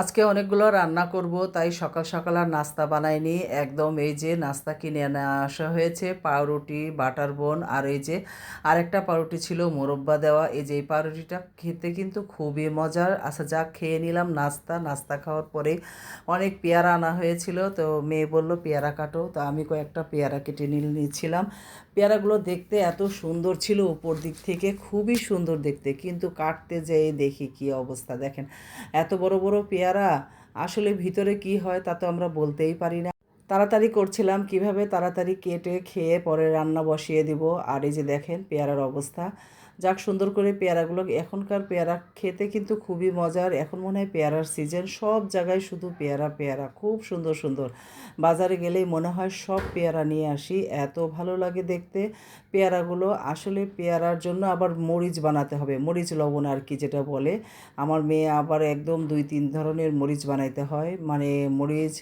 আজকে অনেকগুলো রান্না করব, তাই সকাল সকাল আর নাস্তা বানাইনি। একদম এই যে নাস্তা কিনে আনা আসা হয়েছে, পাউরুটি, বাটার বোন আর এই যে আরেকটা পাউরুটি ছিল মোরব্বা দেওয়া। এই যে এই পাউরুটিটা খেতে কিন্তু খুবই মজার। আচ্ছা যা খেয়ে নিলাম নাস্তা। নাস্তা খাওয়ার পরে অনেক পেয়ারা আনা হয়েছিল, তো মেয়ে বলল, পেয়ারা কাটো। তো আমি কয়েকটা পেয়ারা কেটে নিয়ে নিয়েছিলাম। পেয়ারাগুলো দেখতে এত সুন্দর ছিল উপর দিক থেকে, খুবই সুন্দর দেখতে। কিন্তু কাটতে যেয়ে দেখি কি অবস্থা। দেখেন, এত বড় বড় পেয়ারা আসলে ভিতরে কি হয় তা তো আমরা বলতেই পারি না। তাড়াতাড়ি করছিলাম, কীভাবে তাড়াতাড়ি কেটে খেয়ে পরে রান্না বসিয়ে দিব। আর এই যে দেখেন পেয়ারার অবস্থা। যাক, সুন্দর করে পেয়ারাগুলো, এখনকার পেয়ারা খেতে কিন্তু খুবই মজার। এখন মনে হয় পেয়ারার সিজন সব জায়গায় শুধু পেয়ারা পেয়ারা, খুব সুন্দর সুন্দর। বাজারে গেলেই মনে হয় সব পেয়ারা নিয়ে আসি, এত ভালো লাগে দেখতে। পেয়ারাগুলো আসলে পেয়ারার জন্য আবার মরিচ বানাতে হবে, মরিচ লবণ আর কি যেটা বলে। আমার মেয়ে আবার একদম দুই, তিন ধরনের মরিচ বানাইতে হয় মানে মরিচ,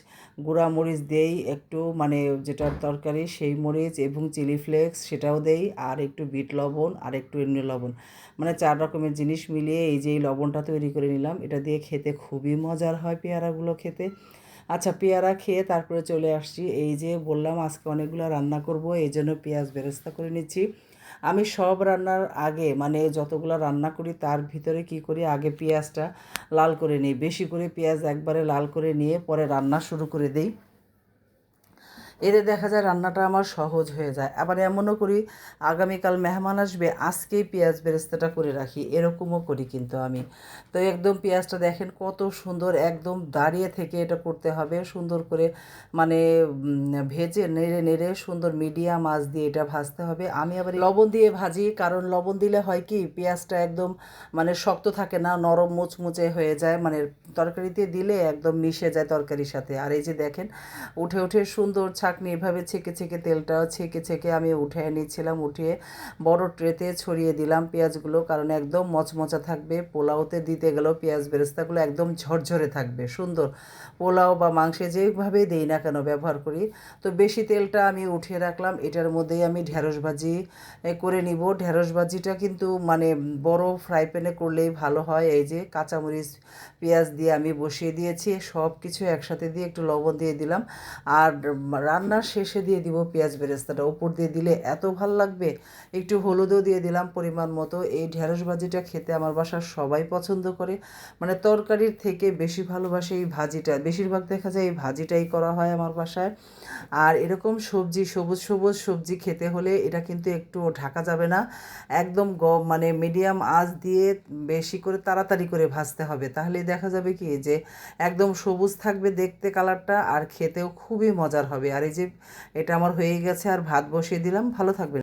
গুঁড়া মরিচ দেই, একটু মানে যেটার তরকারি, সেই মরিচ এবং চিলি ফ্লেক্স সেটাও দেই, আর একটু বিট লবণ, আর একটু এমনি লবণ। মানে চার রকমের জিনিস মিলিয়ে এই যে এই লবণটা তৈরি করে নিলাম, এটা দিয়ে খেতে খুবই মজার হয় পেয়ারাগুলো খেতে। আচ্ছা পেয়ারা খেয়ে তারপরে চলে আসছি। এই যে বললাম, আজকে অনেকগুলো রান্না করব, এই জন্য পেঁয়াজ বেরেস্তা করে নিচ্ছি। আমি সব রান্নার আগে মানে যতগুলো রান্না করি, তার ভিতরে কি করি? আগে পেঁয়াজটা লাল করে নিই। বেশি করে পেঁয়াজ একবারে লাল করে নিয়ে পরে রান্না শুরু করে দিই। এতে দেখা যায় রান্নাটা আমার সহজ হয়ে যায়। আবার এমনও করি, আগামীকাল মেহমান আসবে, আজকেই পেঁয়াজ বেরেস্তাটা করে রাখি। এরকমও করি কিন্তু আমি। তো একদম পেঁয়াজটা দেখেন কত সুন্দর, একদম দাঁড়িয়ে থেকে এটা করতে হবে। সুন্দর করে মানে ভেজে নেড়ে নেড়ে সুন্দর মিডিয়াম আঁচ দিয়ে এটা ভাজতে হবে। আমি আবার লবণ দিয়ে ভাজি, কারণ লবণ দিলে হয় কি, পেঁয়াজটা একদম মানে শক্ত থাকে না, নরম মুচমুচে হয়ে যায়। মানে তরকারিতে দিলে একদম মিশে যায় তরকারির সাথে। আর এই যে দেখেন, উঠে উঠে সুন্দর ছাকনি এভাবে ছেঁকে ছেঁকে তেলটা ছেঁকে ছেঁকে আমি উঠে নিচ্ছিলাম, উঠিয়ে বড় ট্রেতে ছড়িয়ে দিলাম পেঁয়াজগুলো, কারণ একদম মচমচা থাকবে। পোলাওতে দিতে গেলেও পেঁয়াজ বেরেস্তাগুলো একদম ঝরঝরে থাকবে, সুন্দর। পোলাও বা মাংসে যেভাবে দিই না কেন ব্যবহার করি। তো বেশি তেলটা আমি উঠিয়ে রাখলাম, এটার মধ্যেই আমি ঢ্যাঁড়স ভাজি করে নিব। ঢ্যাঁড়স ভাজিটা কিন্তু মানে বড় ফ্রাই প্যানে করলেই ভালো হয়। এই যে কাঁচামরিচ, পেঁয়াজ দিয়ে আমি বসিয়ে দিয়েছি সব কিছু একসাথে দিয়ে একটু লবণ দিয়ে দিলাম। আর রান্নার শেষে দিয়ে দিব পেঁয়াজ বেরেস্তাটা। উপর দিয়ে দিলে এত ভালো লাগবে। একটু হলুদও দিয়ে দিলাম পরিমাণ মতো। এই ঢেঁড়স ভাজিটা খেতে আমার বাসার সবাই পছন্দ করে। মানে তরকারির থেকে বেশি ভালোবাসে এই ভাজিটা। বেশিরভাগ দেখা যায় এই ভাজিটাই করা হয় আমার বাসায়। আর এরকম সবজি, সবুজ সবুজ সবজি খেতে হলে এটা কিন্তু একটু ঢাকা যাবে না। একদম গ মানে মিডিয়াম আঁচ দিয়ে বেশি করে তাড়াতাড়ি করে ভাজতে হবে। তাহলে দেখা যাবে কি যে একদম সবুজ থাকবে দেখতে কালারটা আর খেতেও খুবই মজার হবে। আর এই যে এটা আমার হয়ে গেছে আর ভাত বসিয়ে দিলাম। ভালো থাকবে